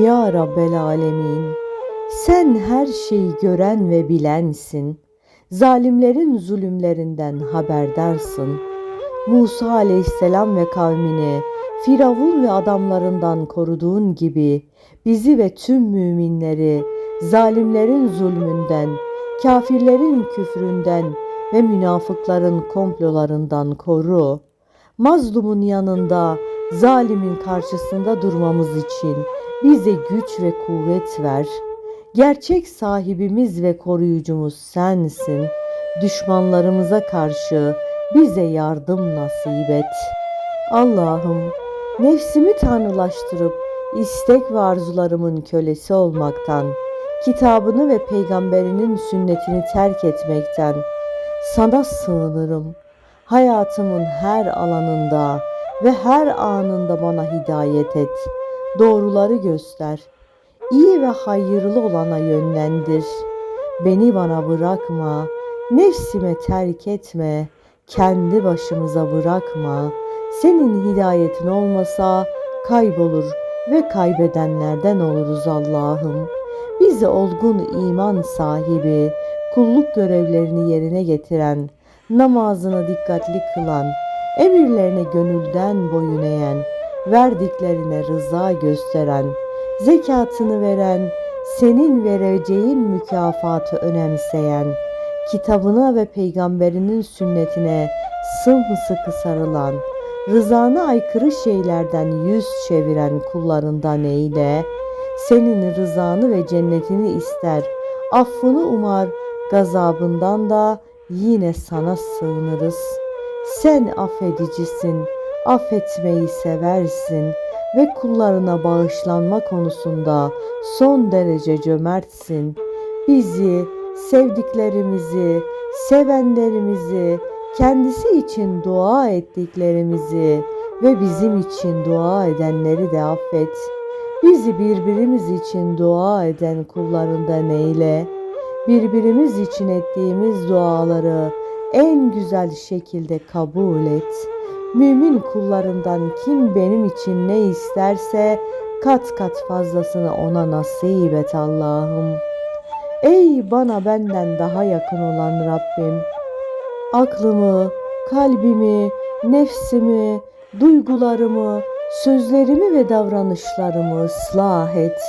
Ya Rabbel Alemin, sen her şeyi gören ve bilensin. Zalimlerin zulümlerinden haberdarsın. Musa aleyhisselam ve kavmini Firavun ve adamlarından koruduğun gibi bizi ve tüm müminleri zalimlerin zulmünden, kafirlerin küfründen ve münafıkların komplolarından koru. Mazlumun yanında, zalimin karşısında durmamız için bize güç ve kuvvet ver. Gerçek sahibimiz ve koruyucumuz sensin. Düşmanlarımıza karşı bize yardım nasip et. Allah'ım nefsimi tanrılaştırıp istek ve arzularımın kölesi olmaktan, kitabını ve peygamberinin sünnetini terk etmekten sana sığınırım. Hayatımın her alanında ve her anında bana hidayet et. Doğruları göster. İyi ve hayırlı olana yönlendir. Beni bana bırakma. Nefsime terk etme. Kendi başımıza bırakma. Senin hidayetin olmasa kaybolur ve kaybedenlerden oluruz Allah'ım. Bizi olgun iman sahibi, kulluk görevlerini yerine getiren, namazını dikkatli kılan, emirlerine gönülden boyun eğen, verdiklerine rıza gösteren, zekatını veren, senin vereceğin mükafatı önemseyen, kitabına ve peygamberinin sünnetine sımsıkı sarılan, rızana aykırı şeylerden yüz çeviren kullarından eyle, senin rızanı ve cennetini ister, affını umar, gazabından da yine sana sığınırız. Sen affedicisin, affetmeyi seversin ve kullarına bağışlanma konusunda son derece cömertsin. Bizi, sevdiklerimizi, sevenlerimizi, kendisi için dua ettiklerimizi ve bizim için dua edenleri de affet. Bizi birbirimiz için dua eden kullarından eyle. Birbirimiz için ettiğimiz duaları en güzel şekilde kabul et. Mümin kullarından kim benim için ne isterse kat kat fazlasını ona nasip et Allah'ım. Ey bana benden daha yakın olan Rabbim, aklımı, kalbimi, nefsimi, duygularımı, sözlerimi ve davranışlarımı ıslah et.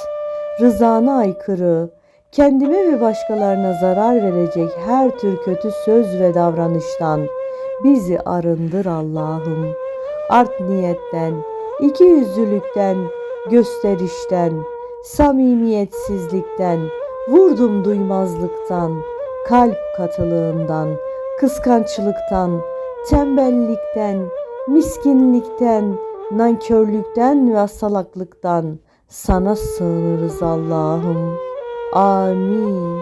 Rızana aykırı, kendime ve başkalarına zarar verecek her tür kötü söz ve davranıştan bizi arındır Allah'ım. Art niyetten, iki yüzlülükten, gösterişten, samimiyetsizlikten, vurdum duymazlıktan, kalp katılığından, kıskançlıktan, tembellikten, miskinlikten, nankörlükten ve salaklıktan sana sığınırız Allah'ım. Amin.